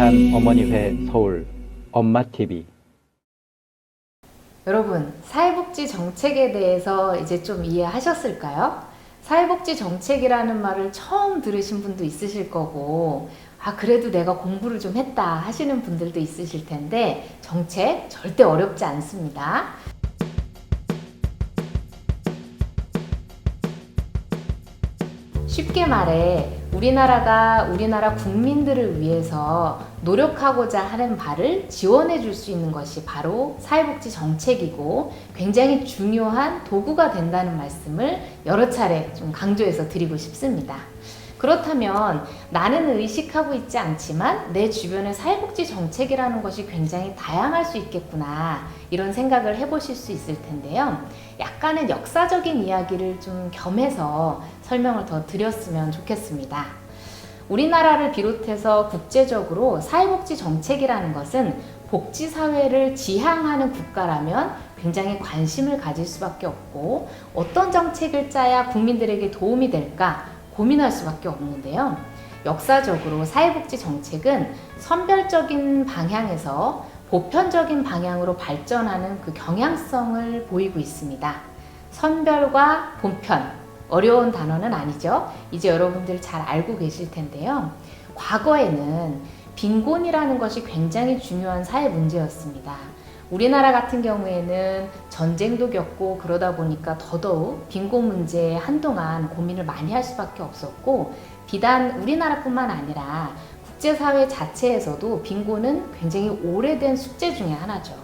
김영찬 어머니회 서울 엄마TV 여러분, 사회복지 정책에 대해서 이제 좀 이해하셨을까요? 사회복지 정책이라는 말을 처음 들으신 분도 있으실 거고, 아, 그래도 내가 공부를 좀 했다 하시는 분들도 있으실 텐데, 정책 절대 어렵지 않습니다. 쉽게 말해 우리나라가 우리나라 국민들을 위해서 노력하고자 하는 바를 지원해 줄 수 있는 것이 바로 사회복지 정책이고 굉장히 중요한 도구가 된다는 말씀을 여러 차례 좀 강조해서 드리고 싶습니다. 그렇다면 나는 의식하고 있지 않지만 내 주변의 사회복지 정책이라는 것이 굉장히 다양할 수 있겠구나 이런 생각을 해보실 수 있을 텐데요. 약간의 역사적인 이야기를 좀 겸해서 설명을 더 드렸으면 좋겠습니다. 우리나라를 비롯해서 국제적으로 사회복지 정책이라는 것은 복지사회를 지향하는 국가라면 굉장히 관심을 가질 수밖에 없고 어떤 정책을 짜야 국민들에게 도움이 될까 고민할 수밖에 없는데요. 역사적으로 사회복지 정책은 선별적인 방향에서 보편적인 방향으로 발전하는 그 경향성을 보이고 있습니다. 선별과 보편, 어려운 단어는 아니죠. 이제 여러분들 잘 알고 계실 텐데요. 과거에는 빈곤이라는 것이 굉장히 중요한 사회 문제였습니다. 우리나라 같은 경우에는 전쟁도 겪고 그러다 보니까 더더욱 빈곤 문제에 한동안 고민을 많이 할 수밖에 없었고 비단 우리나라뿐만 아니라 국제사회 자체에서도 빈곤은 굉장히 오래된 숙제 중의 하나죠.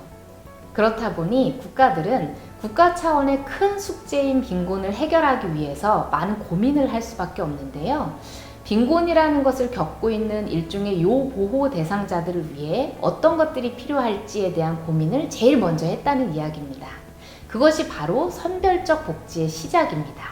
그렇다 보니 국가들은 국가 차원의 큰 숙제인 빈곤을 해결하기 위해서 많은 고민을 할 수밖에 없는데요. 빈곤이라는 것을 겪고 있는 일종의 요 보호 대상자들을 위해 어떤 것들이 필요할지에 대한 고민을 제일 먼저 했다는 이야기입니다. 그것이 바로 선별적 복지의 시작입니다.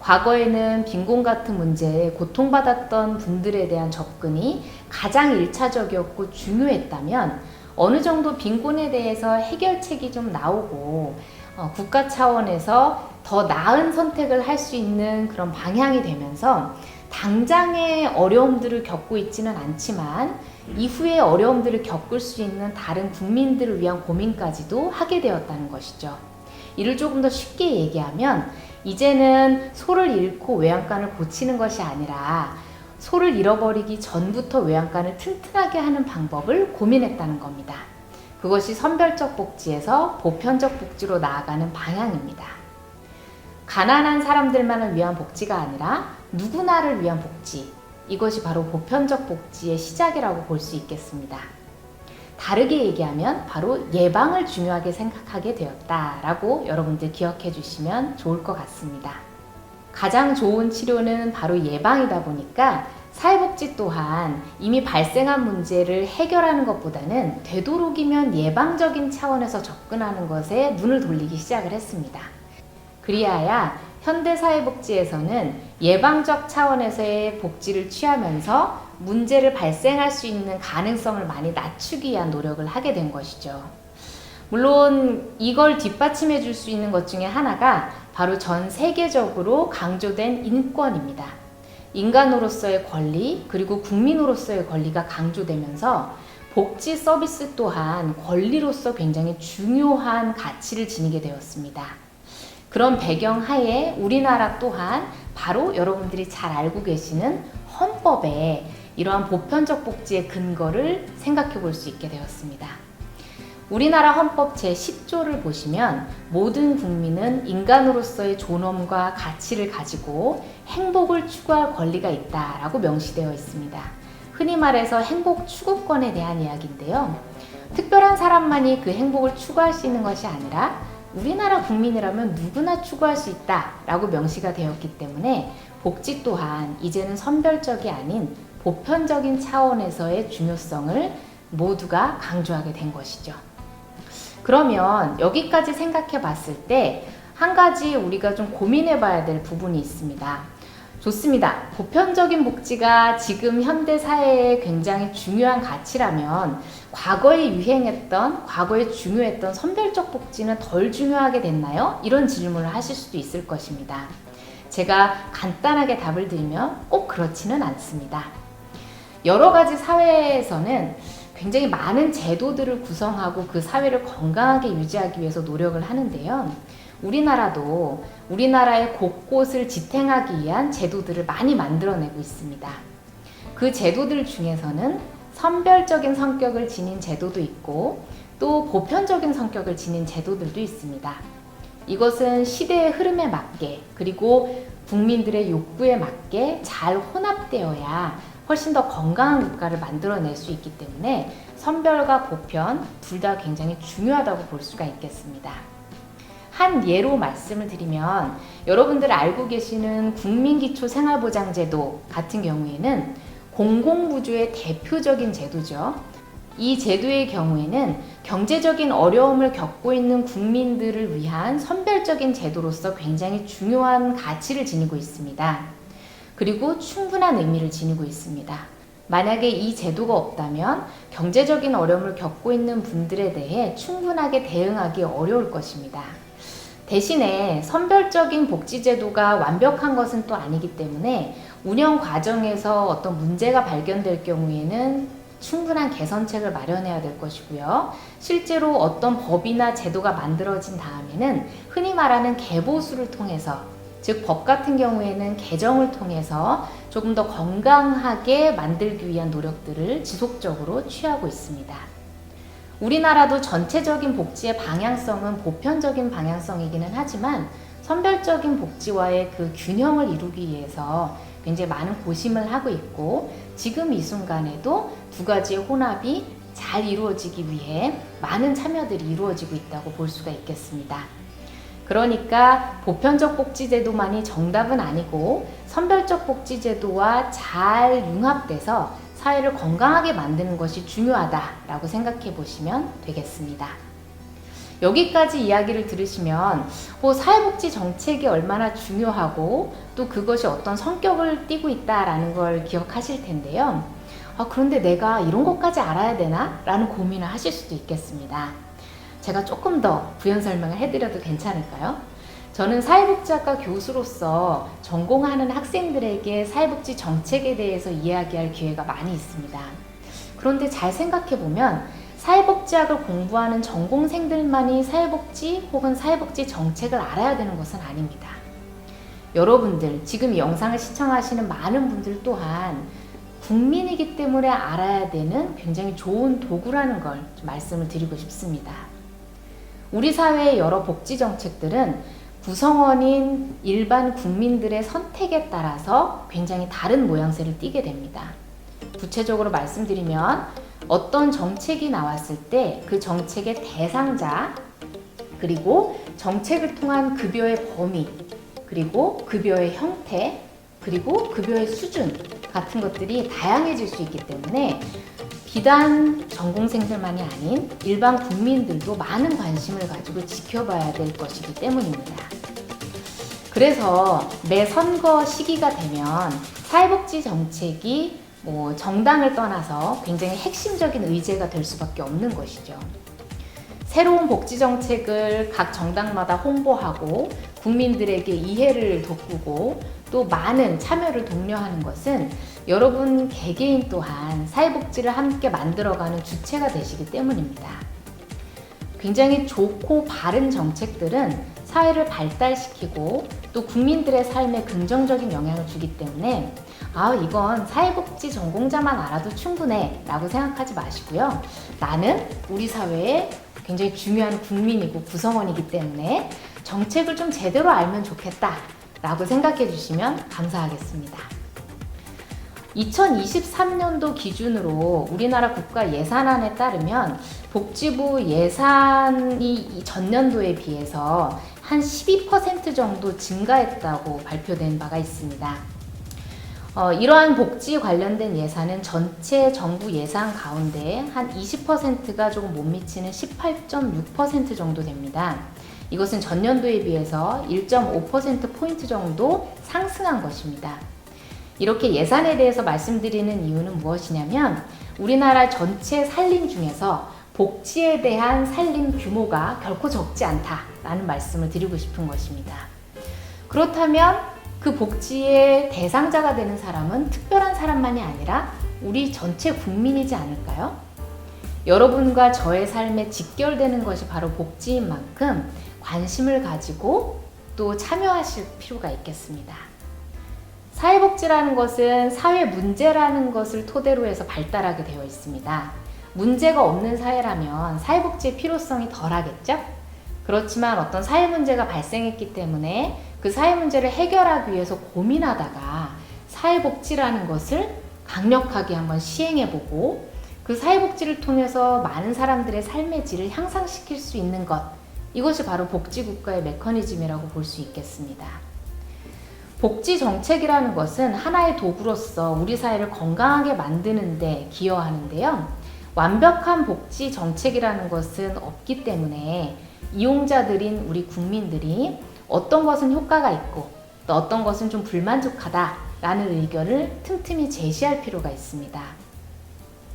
과거에는 빈곤 같은 문제에 고통받았던 분들에 대한 접근이 가장 일차적이었고 중요했다면 어느 정도 빈곤에 대해서 해결책이 좀 나오고 어, 국가 차원에서 더 나은 선택을 할 수 있는 그런 방향이 되면서 당장의 어려움들을 겪고 있지는 않지만 이후에 어려움들을 겪을 수 있는 다른 국민들을 위한 고민까지도 하게 되었다는 것이죠. 이를 조금 더 쉽게 얘기하면 이제는 소를 잃고 외양간을 고치는 것이 아니라 소를 잃어버리기 전부터 외양간을 튼튼하게 하는 방법을 고민했다는 겁니다. 그것이 선별적 복지에서 보편적 복지로 나아가는 방향입니다. 가난한 사람들만을 위한 복지가 아니라 누구나를 위한 복지. 이것이 바로 보편적 복지의 시작이라고 볼 수 있겠습니다. 다르게 얘기하면 바로 예방을 중요하게 생각하게 되었다라고 여러분들 기억해 주시면 좋을 것 같습니다. 가장 좋은 치료는 바로 예방이다 보니까 사회복지 또한 이미 발생한 문제를 해결하는 것보다는 되도록이면 예방적인 차원에서 접근하는 것에 눈을 돌리기 시작을 했습니다. 그리하여 현대사회복지에서는 예방적 차원에서의 복지를 취하면서 문제를 발생할 수 있는 가능성을 많이 낮추기 위한 노력을 하게 된 것이죠. 물론 이걸 뒷받침해 줄 수 있는 것 중에 하나가 바로 전 세계적으로 강조된 인권입니다. 인간으로서의 권리, 그리고 국민으로서의 권리가 강조되면서 복지 서비스 또한 권리로서 굉장히 중요한 가치를 지니게 되었습니다. 그런 배경 하에 우리나라 또한 바로 여러분들이 잘 알고 계시는 헌법에 이러한 보편적 복지의 근거를 생각해 볼 수 있게 되었습니다. 우리나라 헌법 제10조를 보시면 모든 국민은 인간으로서의 존엄과 가치를 가지고 행복을 추구할 권리가 있다라고 명시되어 있습니다. 흔히 말해서 행복 추구권에 대한 이야기인데요. 특별한 사람만이 그 행복을 추구할 수 있는 것이 아니라 우리나라 국민이라면 누구나 추구할 수 있다라고 명시가 되었기 때문에 복지 또한 이제는 선별적이 아닌 보편적인 차원에서의 중요성을 모두가 강조하게 된 것이죠. 그러면 여기까지 생각해 봤을 때 한 가지 우리가 좀 고민해 봐야 될 부분이 있습니다. 좋습니다. 보편적인 복지가 지금 현대 사회에 굉장히 중요한 가치라면 과거에 유행했던, 과거에 중요했던 선별적 복지는 덜 중요하게 됐나요? 이런 질문을 하실 수도 있을 것입니다. 제가 간단하게 답을 드리면 꼭 그렇지는 않습니다. 여러 가지 사회에서는 굉장히 많은 제도들을 구성하고 그 사회를 건강하게 유지하기 위해서 노력을 하는데요. 우리나라도 우리나라의 곳곳을 지탱하기 위한 제도들을 많이 만들어내고 있습니다. 그 제도들 중에서는 선별적인 성격을 지닌 제도도 있고 또 보편적인 성격을 지닌 제도들도 있습니다. 이것은 시대의 흐름에 맞게 그리고 국민들의 욕구에 맞게 잘 혼합되어야 훨씬 더 건강한 국가를 만들어낼 수 있기 때문에 선별과 보편 둘 다 굉장히 중요하다고 볼 수가 있겠습니다. 한 예로 말씀을 드리면 여러분들 알고 계시는 국민기초생활보장제도 같은 경우에는 공공부주의 대표적인 제도죠. 이 제도의 경우에는 경제적인 어려움을 겪고 있는 국민들을 위한 선별적인 제도로서 굉장히 중요한 가치를 지니고 있습니다. 그리고 충분한 의미를 지니고 있습니다. 만약에 이 제도가 없다면 경제적인 어려움을 겪고 있는 분들에 대해 충분하게 대응하기 어려울 것입니다. 대신에 선별적인 복지제도가 완벽한 것은 또 아니기 때문에 운영 과정에서 어떤 문제가 발견될 경우에는 충분한 개선책을 마련해야 될 것이고요. 실제로 어떤 법이나 제도가 만들어진 다음에는 흔히 말하는 개보수를 통해서 즉 법 같은 경우에는 개정을 통해서 조금 더 건강하게 만들기 위한 노력들을 지속적으로 취하고 있습니다. 우리나라도 전체적인 복지의 방향성은 보편적인 방향성이기는 하지만 선별적인 복지와의 그 균형을 이루기 위해서 굉장히 많은 고심을 하고 있고 지금 이 순간에도 두 가지의 혼합이 잘 이루어지기 위해 많은 참여들이 이루어지고 있다고 볼 수가 있겠습니다. 그러니까 보편적 복지제도만이 정답은 아니고 선별적 복지제도와 잘 융합돼서 사회를 건강하게 만드는 것이 중요하다라고 생각해 보시면 되겠습니다. 여기까지 이야기를 들으시면 뭐 사회복지 정책이 얼마나 중요하고 또 그것이 어떤 성격을 띠고 있다라는 걸 기억하실 텐데요. 아, 그런데 내가 이런 것까지 알아야 되나? 라는 고민을 하실 수도 있겠습니다. 제가 조금 더 부연 설명을 해드려도 괜찮을까요? 저는 사회복지학과 교수로서 전공하는 학생들에게 사회복지 정책에 대해서 이야기할 기회가 많이 있습니다. 그런데 잘 생각해 보면 사회복지학을 공부하는 전공생들만이 사회복지 혹은 사회복지 정책을 알아야 되는 것은 아닙니다. 여러분들, 지금 이 영상을 시청하시는 많은 분들 또한 국민이기 때문에 알아야 되는 굉장히 좋은 도구라는 걸 말씀을 드리고 싶습니다. 우리 사회의 여러 복지 정책들은 구성원인 일반 국민들의 선택에 따라서 굉장히 다른 모양새를 띠게 됩니다. 구체적으로 말씀드리면 어떤 정책이 나왔을 때 그 정책의 대상자 그리고 정책을 통한 급여의 범위 그리고 급여의 형태 그리고 급여의 수준 같은 것들이 다양해질 수 있기 때문에 비단 전공생들만이 아닌 일반 국민들도 많은 관심을 가지고 지켜봐야 될 것이기 때문입니다. 그래서 매 선거 시기가 되면 사회복지 정책이 뭐 정당을 떠나서 굉장히 핵심적인 의제가 될 수밖에 없는 것이죠. 새로운 복지 정책을 각 정당마다 홍보하고 국민들에게 이해를 돋구고 또 많은 참여를 독려하는 것은 여러분 개개인 또한 사회복지를 함께 만들어가는 주체가 되시기 때문입니다. 굉장히 좋고 바른 정책들은 사회를 발달시키고 또 국민들의 삶에 긍정적인 영향을 주기 때문에 아, 이건 사회복지 전공자만 알아도 충분해 라고 생각하지 마시고요. 나는 우리 사회의 굉장히 중요한 국민이고 구성원이기 때문에 정책을 좀 제대로 알면 좋겠다 라고 생각해 주시면 감사하겠습니다. 2023년도 기준으로 우리나라 국가 예산안에 따르면 복지부 예산이 전년도에 비해서 한 12% 정도 증가했다고 발표된 바가 있습니다. 어, 이러한 복지 관련된 예산은 전체 정부 예산 가운데 한 20%가 조금 못 미치는 18.6% 정도 됩니다. 이것은 전년도에 비해서 1.5%포인트 정도 상승한 것입니다. 이렇게 예산에 대해서 말씀드리는 이유는 무엇이냐면 우리나라 전체 살림 중에서 복지에 대한 살림 규모가 결코 적지 않다라는 말씀을 드리고 싶은 것입니다. 그렇다면 그 복지의 대상자가 되는 사람은 특별한 사람만이 아니라 우리 전체 국민이지 않을까요? 여러분과 저의 삶에 직결되는 것이 바로 복지인 만큼 관심을 가지고 또 참여하실 필요가 있겠습니다. 사회복지라는 것은 사회 문제라는 것을 토대로 해서 발달하게 되어 있습니다. 문제가 없는 사회라면 사회복지의 필요성이 덜하겠죠? 그렇지만 어떤 사회 문제가 발생했기 때문에 그 사회 문제를 해결하기 위해서 고민하다가 사회복지라는 것을 강력하게 한번 시행해보고 그 사회복지를 통해서 많은 사람들의 삶의 질을 향상시킬 수 있는 것 이것이 바로 복지국가의 메커니즘이라고 볼 수 있겠습니다. 복지 정책이라는 것은 하나의 도구로서 우리 사회를 건강하게 만드는데 기여하는데요. 완벽한 복지 정책이라는 것은 없기 때문에 이용자들인 우리 국민들이 어떤 것은 효과가 있고 또 어떤 것은 좀 불만족하다라는 의견을 틈틈이 제시할 필요가 있습니다.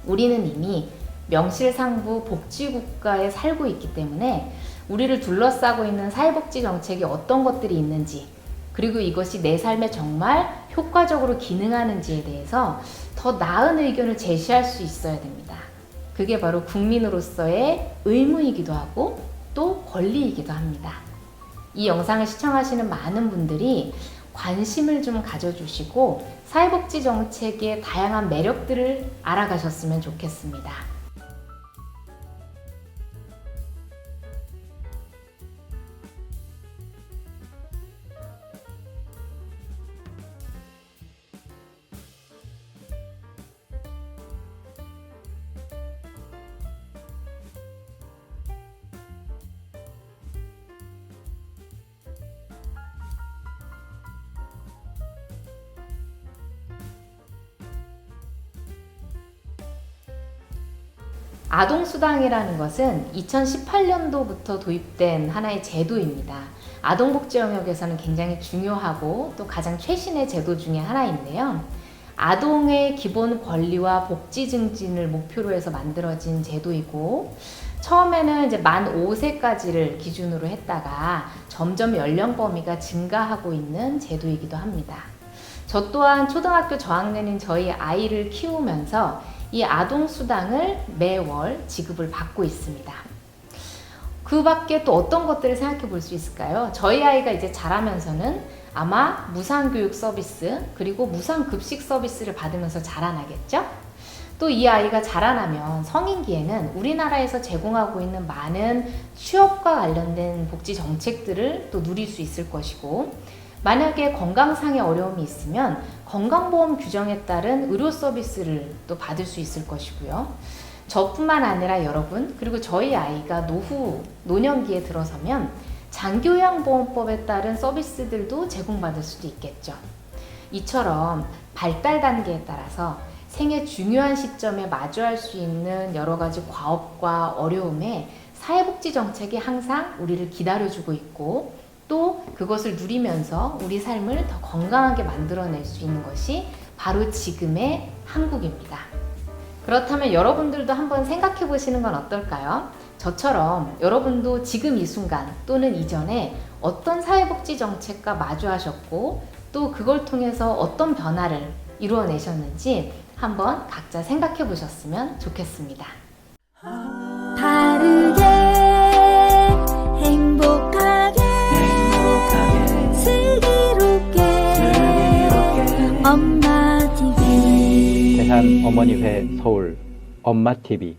우리는 이미 명실상부 복지국가에 살고 있기 때문에 우리를 둘러싸고 있는 사회복지 정책이 어떤 것들이 있는지 그리고 이것이 내 삶에 정말 효과적으로 기능하는지에 대해서 더 나은 의견을 제시할 수 있어야 됩니다. 그게 바로 국민으로서의 의무이기도 하고 또 권리이기도 합니다. 이 영상을 시청하시는 많은 분들이 관심을 좀 가져주시고 사회복지 정책의 다양한 매력들을 알아가셨으면 좋겠습니다. 아동수당이라는 것은 2018년도부터 도입된 하나의 제도입니다. 아동복지 영역에서는 굉장히 중요하고 또 가장 최신의 제도 중의 하나인데요. 아동의 기본 권리와 복지 증진을 목표로 해서 만들어진 제도이고, 처음에는 이제 만 5세까지를 기준으로 했다가 점점 연령 범위가 증가하고 있는 제도이기도 합니다. 저 또한 초등학교 저학년인 저희 아이를 키우면서 이 아동 수당을 매월 지급을 받고 있습니다. 그 밖에 또 어떤 것들을 생각해 볼 수 있을까요? 저희 아이가 이제 자라면서는 아마 무상교육 서비스 그리고 무상급식 서비스를 받으면서 자라나겠죠? 또 이 아이가 자라나면 성인기에는 우리나라에서 제공하고 있는 많은 취업과 관련된 복지 정책들을 또 누릴 수 있을 것이고 만약에 건강상의 어려움이 있으면 건강보험 규정에 따른 의료 서비스를 또 받을 수 있을 것이고요. 저뿐만 아니라 여러분, 그리고 저희 아이가 노후, 노년기에 들어서면 장교양보험법에 따른 서비스들도 제공받을 수도 있겠죠. 이처럼 발달 단계에 따라서 생애 중요한 시점에 마주할 수 있는 여러 가지 과업과 어려움에 사회복지 정책이 항상 우리를 기다려주고 있고 또 그것을 누리면서 우리 삶을 더 건강하게 만들어낼 수 있는 것이 바로 지금의 한국입니다. 그렇다면 여러분들도 한번 생각해 보시는 건 어떨까요? 저처럼 여러분도 지금 이 순간 또는 이전에 어떤 사회복지 정책과 마주하셨고 또 그걸 통해서 어떤 변화를 이루어내셨는지 한번 각자 생각해 보셨으면 좋겠습니다. 어머니 회 서울 엄마 TV